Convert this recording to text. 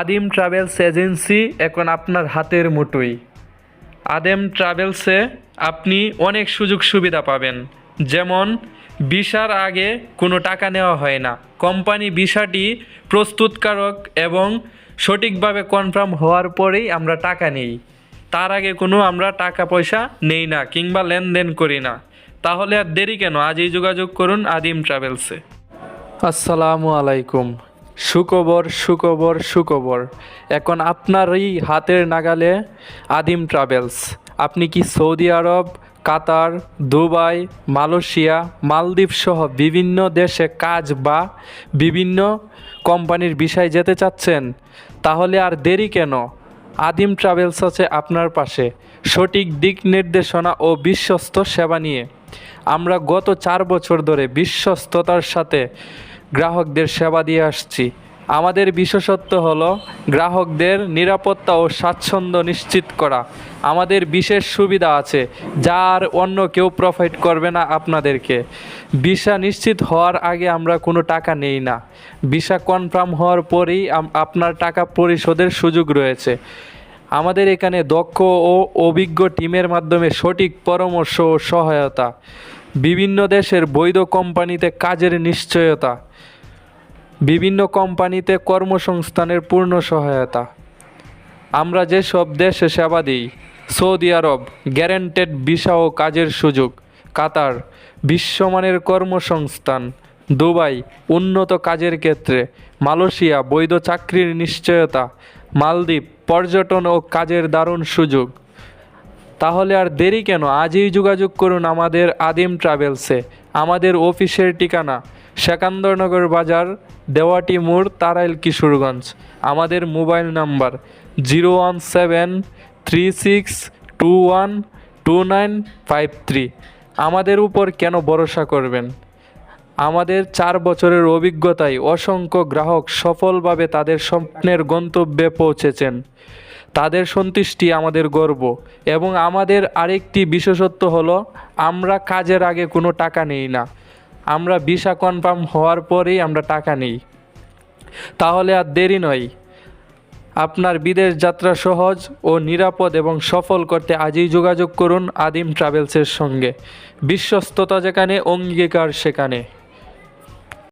আদিম travels agency এখন আপনার হাতের মুঠোই আদেম ট্রাভেলসে আপনি অনেক সুযোগ সুবিধা পাবেন। যেমন ভিসার আগে কোনো টাকা নেওয়া হয় না। কোম্পানি ভিসাটি প্রস্তুতকারক এবং সঠিকভাবে কনফার্ম হওয়ার পরেই আমরা টাকা নেই। তার আগে কোনো আমরা টাকা পয়সা নেই না কিংবা লেনদেন করি না। তাহলে আর দেরি কেন? আজই যোগাযোগ করুন আদিম ট্রাভেলসে। আসসালামু আলাইকুম। সুখবর সুখবর সুখবর। এখন আপনারই হাতের নাগালে আদিম ট্রাভেলস। আপনি কি Saudi Arab, Qatar, Dubai, Malaysia, Maldwip সহ বিভিন্ন দেশে কাজ বা বিভিন্ন কোম্পানির বিষয় যেতে চাচ্ছেন? তাহলে আর দেরি কেন? আদিম ট্রাভেলস আছে আপনার পাশে। সঠিক দিক নির্দেশনা ও বিশ্বস্ত সেবা নিয়ে। আমরা গত চার বছর ধরে বিশ্বস্ততার সাথে গ্রাহকদের সেবা দিয়ে আসছি। আমাদের বিশেষত্ব হল গ্রাহকদের নিরাপত্তা ও স্বাচ্ছন্দ্য নিশ্চিত করা। আমাদের বিশেষ সুবিধা আছে যা আর অন্য কেউ প্রোভাইড করবে না আপনাদেরকে। ভিসা নিশ্চিত হওয়ার আগে আমরা কোনো টাকা নেই না। ভিসা কনফার্ম হওয়ার পরেই আপনার টাকা পরিশোধের সুযোগ রয়েছে। আমাদের এখানে দক্ষ ও অভিজ্ঞ টিমের মাধ্যমে সঠিক পরামর্শ ও সহায়তা। বিভিন্ন দেশের বৈধ কোম্পানিতে কাজের নিশ্চয়তা, বিভিন্ন কোম্পানিতে কর্মসংস্থানের পূর্ণ সহায়তা। আমরা যেসব দেশে সেবা দিই, সৌদি আরব, গ্যারেন্টেড ভিসা ও কাজের সুযোগ, কাতার, বিশ্বমানের কর্মসংস্থান, দুবাই, উন্নত কাজের ক্ষেত্রে, মালয়েশিয়া, বৈধ চাকরির নিশ্চয়তা, মালদ্বীপ, পর্যটন ও কাজের দারুণ সুযোগ তাহলে আর দেরি কেন? আজই যোগাযোগ করুন আমাদের আদিম ট্রাভেলসে। আমাদের অফিসের ঠিকানা, সেকান্দরনগর বাজার, দেওয়াটি মোড়, তারাইল কিশোরগঞ্জ। আমাদের mobile number, zero one seven three six two one two nine five three. আমাদের উপর কেন ভরসা করবেন? আমাদের চার বছরের অভিজ্ঞতায় অসংখ্য গ্রাহক সফলভাবে তাদের স্বপ্নের গন্তব্যে পৌঁছেছেন। তাদের সন্তুষ্টি আমাদের গর্ব এবং আমাদের আরেকটি বিশেষত্ব হলো, আমরা কাজের আগে কোনো টাকা নেই না। আমরা ভিসা কনফার্ম হওয়ার পরেই আমরা টাকা নেই। তাহলে আর দেরি নয়। আপনার বিদেশ যাত্রা সহজ ও নিরাপদ এবং সফল করতে আজই যোগাযোগ করুন আদিম ট্রাভেলসের সঙ্গে। বিশ্বস্ততা যেখানে, অঙ্গীকার সেখানে।